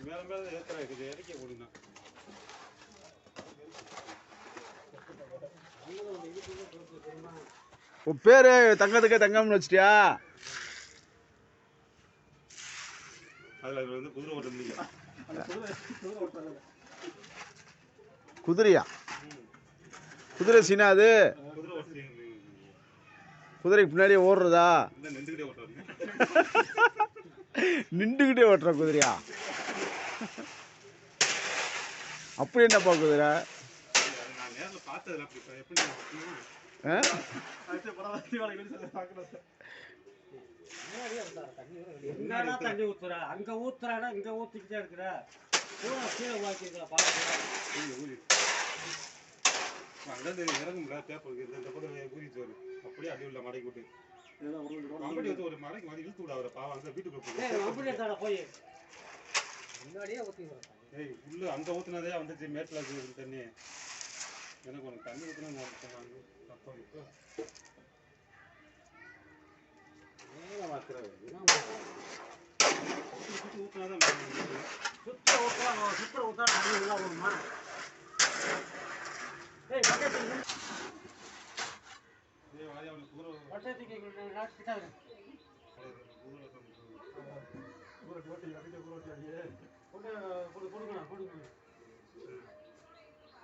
மேல மேல ஏத்துறா இருக்குது இறக்கி போடுங்க உன் பேரு தங்கத்துக்கு தங்கம்னு வச்சிட்டியா? அதுல அதுல வந்து குதிரை ஓட்ட முடியும் குதிரையா? குதிரை சீனா அது? குதிரைக்கு பின்னாடியே ஓடுறதா? நின்றுக்கிட்டே ஓட்டுற குதிரையா? அப்படி என்னப்பா குதிரை? தண்ணி ஊத்துற? அங்க ஊத்துறாடா இங்க ஊத்திக்கிட்டே இருக்கிற? அங்கிருந்து இறங்கும்ல பேப்பர் இந்த கூட ஊறிச்சு வரும். அப்படியே அடி உள்ள அப்படி வந்து ஒரு மடக்கி மாதிரி இழுத்து விட அவரை பாவம். அங்க வீட்டுக்குள்ள ஏய் போய் அப்படியே தாடா போய்? முன்னாடியே ஊத்திக்கிறேன் ஏய் உள்ள அங்க ஊத்துனதே வந்துச்சு இருக்கு தண்ணி. எனக்கு உனக்கு தண்ணி ஊத்துனா சொன்னாங்க அப்போ இப்போ மேல வருது. சுத்த ஊத்துறா சுத்த ஊத்துறா தண்ணி உள்ள வருமா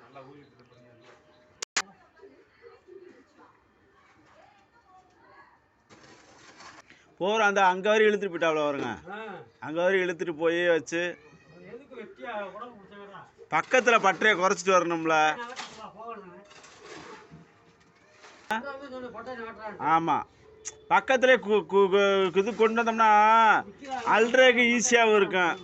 நல்லா ஊறிட்டு இருக்கு போகிற அந்த அங்கே வரையும் இழுத்துட்டு போயிட்டாவில் வருங்க அங்கே வரையும் இழுத்துட்டு போய் வச்சு பக்கத்தில் பட்டறையை குறைச்சிட்டு வரணும்ல போகணும் வந்து சொல்லு பட்டை நாட்டுறாங்க ஆமாம் பக்கத்துல கு இது கொண்டு வந்தோம்னா அல்றதுக்கு ஈஸியாகவும் இருக்கும்.